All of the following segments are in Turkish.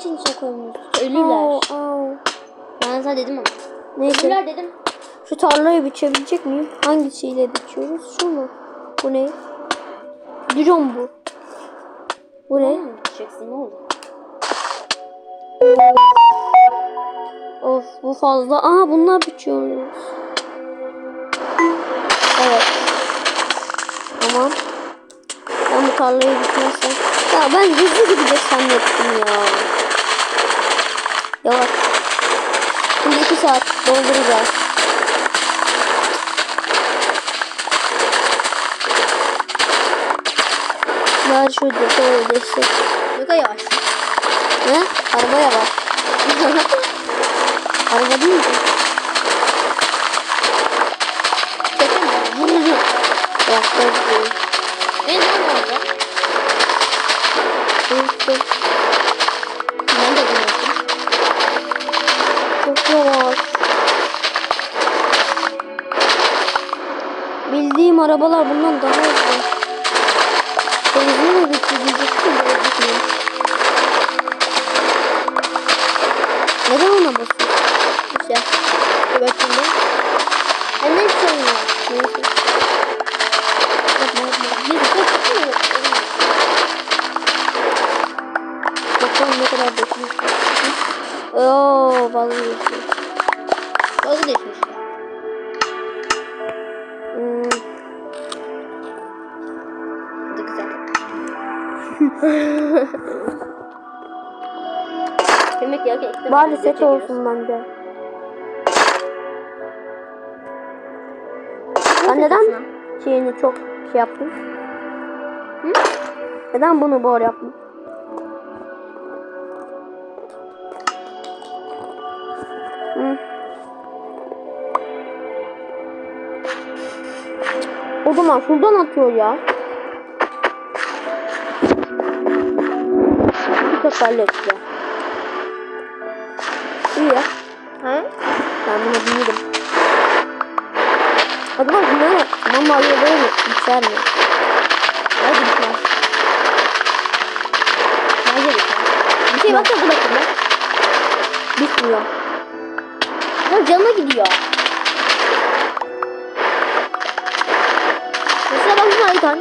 için içine koymuyorsun? Ölürler. Au, au. Ben sana dedim ama. Neyse. Ölürler dedim. Şu tarlayı biçebilecek miyim? Hangisiyle biçiyoruz? Şu mu? Bu ne? Drone bu. Bu ne? Ne yapacaksın ne oldu? Of bu fazla. Aha bunlar biçiyoruz. Evet. Tamam. Ben bu tarlayı biçmezsem. Ya ben hızlı gidecek zannettim ya. Yavaş. Şimdi iki saat dolduracağız. Bari şurada şöyle destek. Kadar yavaş. Ne? Arabaya bak. Araba değil mi? Çekil mi? Traktör değil. Ne ne oldu? Neyse. Ben de bilmiyorum. Çok yavaş. Bildiğim arabalar bundan daha hızlı. Benzin mi bitti diyecektim de bitmiyor. Bakalım ne kadar bekliyor. Oo vazgeçtim. Vazgeçmiş. Hmm, güzel. Demek ya ki bari set olsun bende. Ben neden şeyini çok şey yaptım? Hı? Neden bunu bor yaptım? Hı. O zaman şuradan atıyor ya. Bir tekerlekle. İyi ya. Ha? Ben buna binirim. Acaba bunları mama alıyor böyle mi? İçer mi? Hadi bitmez. Bence bitmez. Bir şey baksana dur bakayım ben. Bitmiyor. Ya canına gidiyor. Mesela bak şuna Aykan.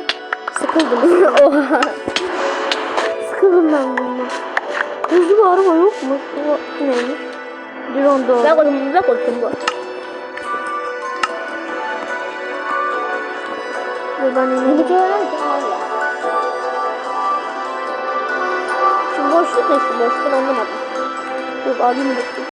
Sıkıldım. Oha. Sıkıldım ben bundan. Hızlı bir araba yok mu? Bu neymiş? Drone doğru. Ben koydum, ben koydum bu. Dur ben ineyim. öğrenci var ya. Şu boşluk ne şu boşluk anlamadım. Dur alayım bakayım.